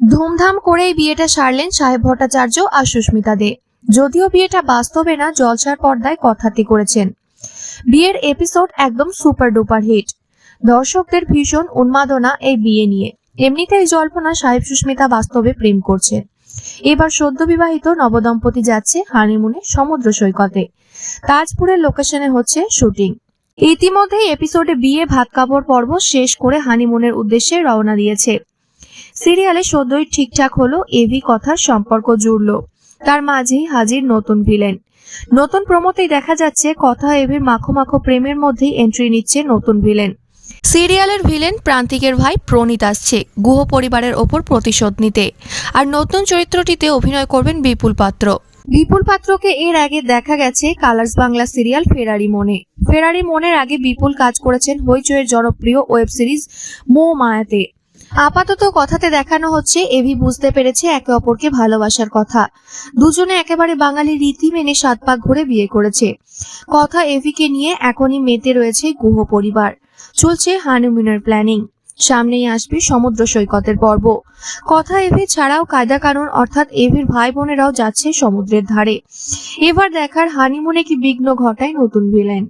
ধুমধাম করেই বিয়েটা সারলেন সাহেব ভট্টাচার্য আর সুস্মিতা দে। যদিও বিয়েটা বাস্তবে না, জলসার পর্দায় কথাতে করেছেন। বিয়ের এপিসোড একদম সুপার ডুপার হিট। দর্শকদের ভীষণ উন্মাদনা এই বিয়ে নিয়ে। এমনিতেই জল্পনা সাহেব সুস্মিতা বাস্তবে প্রেম করছেন। এবার সদ্য বিবাহিত নবদম্পতি যাচ্ছে হানিমুনে সমুদ্র সৈকতে। তাজপুরের লোকেশনে হচ্ছে শুটিং। ইতিমধ্যেই এপিসোডে বিয়ে, ভাত কাপড়, পর্ব শেষ করে হানিমুনের উদ্দেশ্যে রওনা দিয়েছে। সিরিয়ালে সদ্যই ঠিকঠাক হলো এভি কথার সম্পর্ক জুড়লো। তার মাঝেই হাজির নতুন ভিলেন। নতুন প্রমোতেই দেখা যাচ্ছে, কথা এভির মাখো মাখো প্রেমের মধ্যেই এন্ট্রি নিচ্ছে নতুন ভিলেন। সিরিয়ালের ভিলেন প্রান্তিকের ভাই প্রণীত আসছে গুহ পরিবারের ওপর প্রতিশোধ নিতে। আর নতুন চরিত্রটিতে অভিনয় করবেন বিপুল পাত্র। বিপুল পাত্রকে এর আগে দেখা গেছে কালার্স বাংলা সিরিয়াল ফেরারি মনে। ফেরারি মনের আগে বিপুল কাজ করেছেন হইচইয়ের জনপ্রিয় ওয়েব সিরিজ মো মায়াতে। আপাতত কথাতে দেখানো হচ্ছে, এভি বুঝতে পেরেছে একে অপরকে ভালোবাসার কথা। দুজনে একেবারে বাঙালি রীতি মেনে সাত পাক ঘুরে বিয়ে করেছে। কথা এভিকে নিয়ে এখনই মেতে রয়েছে গুহ পরিবার। চলছে হানিমুনের প্ল্যানিং। সামনেই আসবে সমুদ্র সৈকতের পর্ব। কথা এভি ছাড়াও কায়দা কানুন অর্থাৎ এভির ভাই বোনেরাও যাচ্ছে সমুদ্রের ধারে। এবার দেখার হানিমুনে কি বিঘ্ন ঘটায় নতুন ভিলেন।